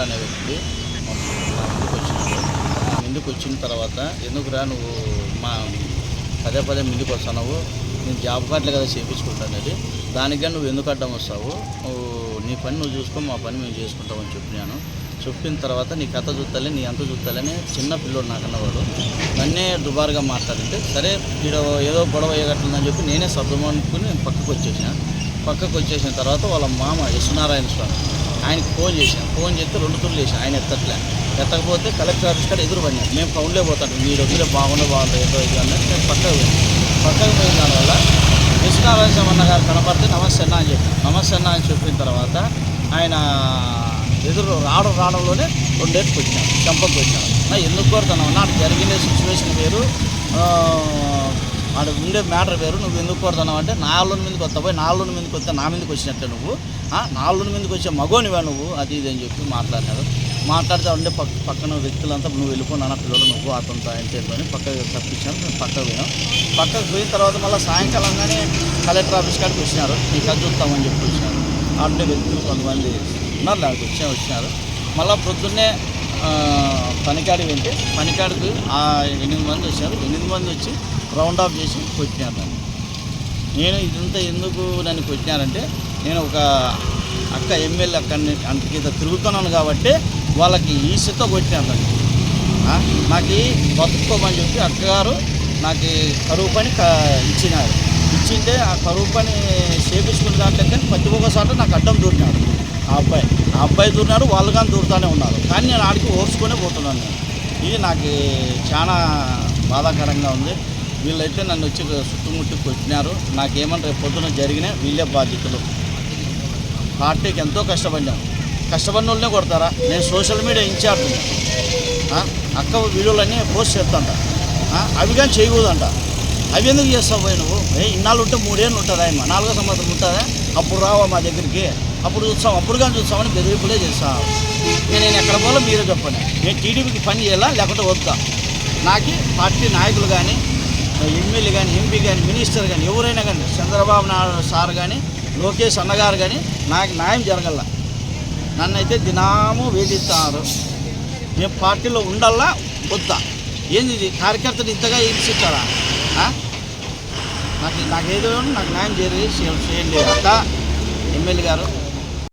సుధాకర్ అనే వ్యక్తి వచ్చినాడు. ముందుకు వచ్చిన తర్వాత ఎందుకురా నువ్వు మా పదే పదే ముందుకు వస్తున్నావు? నేను జాబ్ కార్డులు కదా చేయించుకుంటానేది దానికే నువ్వు ఎందుకు అడ్డం వస్తావు? నువ్వు నీ పని నువ్వు చూసుకో మా పని మేము చేసుకుంటామని చెప్పినాను చెప్పిన తర్వాత నీ కథ చూస్తాలే నీ అంత చూస్తాలని చిన్న పిల్లోడు నాకన్నవాడు నన్నే దుబారుగా మాట్లాడితే సరే వీడు ఏదో గొడవ అయ్యేటట్లుందని చెప్పి నేనే సర్దుమనుకుని నేను పక్కకు వచ్చేసాను. పక్కకు వచ్చేసిన తర్వాత వాళ్ళ మామ యశ్వనారాయణ స్వామి. ఆయనకి ఫోన్ చేశాం. ఫోన్ చేస్తే రెండు తుళ్ళు చేశాం. ఆయన ఎత్తట్లే. ఎత్తకపోతే కలెక్టర్ ఆఫీస్ కాడ ఎదురు పడినాను మేము ఫౌండ్లే పోతాం. మీరు వదిలే బాగుండే బాగుంటుంది ఏదో ఇది అన్నది నేను పక్కకు పోయాను. పక్కకు పోయిన దానివల్ల యశ్వనారాయణ గారు కనపడితే నమస్తే అన్న అని చెప్పాను నమస్తే అన్న అని చెప్పిన తర్వాత ఆయన ఎదురు రావడం రావడంలోనే రెండేళ్ళకి వచ్చాను చంపకు వచ్చాను నా ఎందుకు కోరుతున్నావు నాకు జరిగిన సిచ్యువేషన్ వేరు. అక్కడ ఉండే మ్యాటర్ వేరు నువ్వు ఎందుకు కొడుతున్నావు అంటే నా మీదకి వస్తా పోయి నా మీదకి వస్తే నా మీదకి వచ్చినట్టే నువ్వు. నాలుగు మీదకి వచ్చే మగోనివా నువ్వు అది ఇది అని చెప్పి మాట్లాడినాడు మాట్లాడితే ఉండే పక్క పక్కన వ్యక్తులంతా నువ్వు వెళ్ళిపోయినా పిల్లలు నువ్వు అతనితో ఆయన పక్కకు తప్పించాను మేము పక్కకు పోయాం పక్కకు పోయిన తర్వాత మళ్ళీ సాయంకాలంగానే కలెక్టర్ ఆఫీస్ కాడికి వచ్చినారు. నీకు అది చూస్తామని చెప్పి వచ్చినారు. ఆడే వ్యక్తులు కొంతమంది ఉన్నారు దానికి వచ్చే వచ్చినారు. మళ్ళీ పొద్దున్నే పనికాడి పనికాడికి వెళ్తే పనికాడికి ఆ ఎనిమిది మంది వచ్చారు. ఎనిమిది మంది వచ్చి రౌండ్ ఆఫ్ చేసి కొట్టినారు నన్ను. నేను ఇదంతా ఎందుకు నన్ను కొట్టినారంటే నేను ఒక అక్క ఎమ్మెల్యే అక్క అంతకి తిరుగుతున్నాను కాబట్టి వాళ్ళకి ఈసతో కొట్టినారు నన్ను. నాకు బతుక్కోమని చెప్పి అక్కగారు నాకు కరువు పని ఇచ్చినారు. ఇచ్చింటే ఆ కరువు పని చేపించుకున్న దాంట్లో కానీ ప్రతి ఒక్కసారి నాకు అడ్డం దూరినాడు ఆ అబ్బాయి. అబ్బాయి దూరినాడు వాళ్ళు కానీ దూరుతానే ఉన్నారు. కానీ నేను ఆడికి ఓర్చుకొని పోతున్నాను నేను. ఇది నాకు చాలా బాధాకరంగా ఉంది. వీళ్ళైతే నన్ను వచ్చి చుట్టుముట్టి కొట్టినారు. నాకేమని రేపు పొద్దున జరిగిన వీళ్ళే బాధ్యతలు. పార్టీకి ఎంతో కష్టపడ్డాను కష్టపడిన వాళ్ళనే కొడతారా? నేను సోషల్ మీడియా ఇన్ఛార్జ్ అక్క వీడియోలన్నీ పోస్ట్ చేస్తాంట. అవి కానీ చేయకూడదంట. అవి ఎందుకు చేస్తావు పోయి నువ్వు? ఏ ఇన్నాళ్ళు ఉంటే మూడేళ్ళు ఉంటుందా ఏమో? నాలుగో సంవత్సరం ఉంటుందా? అప్పుడు రావా మా దగ్గరికి. అప్పుడు చూస్తాం అప్పుడు కానీ చూస్తామని బెదిరింపులే చేస్తావు నేను ఎక్కడ పోలో మీరే చెప్పండి. నేను టీడీపీకి పని చేయాలా? లేకపోతే వద్దా? నాకు పార్టీ నాయకులు కానీ ఎమ్మెల్యే కానీ ఎంపీ కానీ మినిస్టర్ కానీ ఎవరైనా కానీ చంద్రబాబు నాయుడు సార్ కానీ లోకేష్ అన్నగారు కానీ నాకు న్యాయం జరగల నన్నైతే దినాము వేధిస్తారు. నేను పార్టీలో ఉండాలా? వద్దా. ఏంది ఇది? కార్యకర్తలు ఇంతగా హింసించారా నాకు నాకు ఏదో నాకు న్యాయం చేరి చేయండి. అక్క ఎమ్మెల్యే గారు.